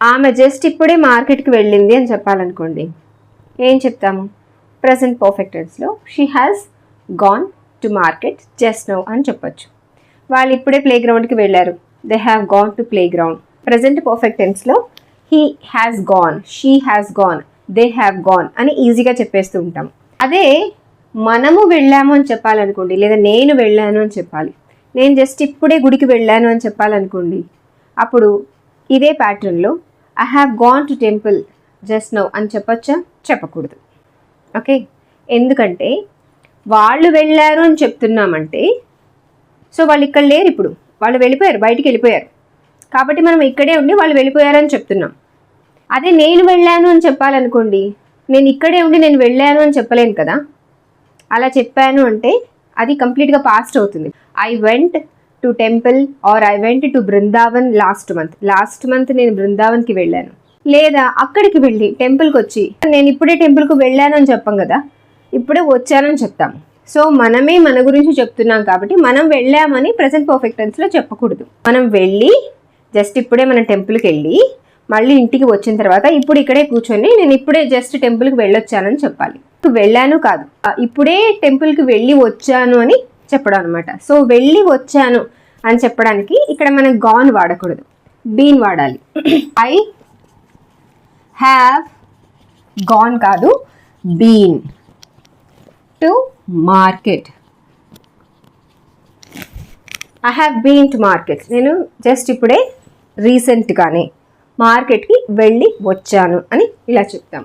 ఆమె జస్ట్ ఇప్పుడే మార్కెట్కి వెళ్ళింది అని చెప్పాలనుకోండి ఏం చెప్తాము? Present పర్ఫెక్టెన్స్లో she has gone to market just now అని చెప్పొచ్చు. వాళ్ళు ఇప్పుడే ప్లే గ్రౌండ్కి వెళ్ళారు they have gone to play ground present పర్ఫెక్టెన్స్లో he has gone she has gone they have gone అని ఈజీగా చెప్పేస్తూ ఉంటాం. అదే మనము వెళ్ళాము అని చెప్పాలనుకోండి లేదా నేను వెళ్ళాను అని చెప్పాలి. నేను జస్ట్ ఇప్పుడే గుడికి వెళ్ళాను అని చెప్పాలనుకోండి అప్పుడు ఇదే ప్యాటర్న్లో I have gone to temple just now అని చెప్పొచ్చా? చెప్పకూడదు. ఓకే ఎందుకంటే వాళ్ళు వెళ్ళారు అని చెప్తున్నామంటే సో వాళ్ళు ఇక్కడ లేరు ఇప్పుడు. వాళ్ళు వెళ్ళిపోయారు బయటికి వెళ్ళిపోయారు. కాబట్టి మనం ఇక్కడే ఉండి వాళ్ళు వెళ్ళిపోయారని చెప్తున్నాం. అదే నేను వెళ్ళాను అని చెప్పాలనుకోండి నేను ఇక్కడే ఉండి నేను వెళ్ళాను అని చెప్పలేను కదా? అలా చెప్పాను అంటే అది కంప్లీట్గా పాస్ట్ అవుతుంది. I went to temple or I went to Vrindavan last month last month నేను బృందావన్కి వెళ్ళాను. లేదా అక్కడికి వెళ్ళి టెంపుల్కి వచ్చి నేను ఇప్పుడే టెంపుల్కి వెళ్ళాను అని చెప్పం కదా? ఇప్పుడే వచ్చానని చెప్తాం. సో మనమే మన గురించి చెప్తున్నాం కాబట్టి మనం వెళ్ళామని ప్రజెంట్ పర్ఫెక్ట్ టెన్స్లో చెప్పకూడదు. మనం వెళ్ళి జస్ట్ ఇప్పుడే మనం టెంపుల్కి వెళ్ళి మళ్ళీ ఇంటికి వచ్చిన తర్వాత ఇప్పుడు ఇక్కడే కూర్చొని నేను ఇప్పుడే జస్ట్ టెంపుల్కి వెళ్ళొచ్చానని చెప్పాలి. వెళ్ళాను కాదు. ఇప్పుడే టెంపుల్కి వెళ్ళి వచ్చాను అని చెప్పడం అనమాట సో వెళ్ళి వచ్చాను అని చెప్పడానికి ఇక్కడ మనం గాన్ వాడకూడదు. బీన్ వాడాలి. ఐ హ్యావ్ గాన్ కాదు been to market. I have been to market. నేను జస్ట్ ఇప్పుడే రీసెంట్గానే మార్కెట్కి వెళ్ళి వచ్చాను అని ఇలా చెప్తాం.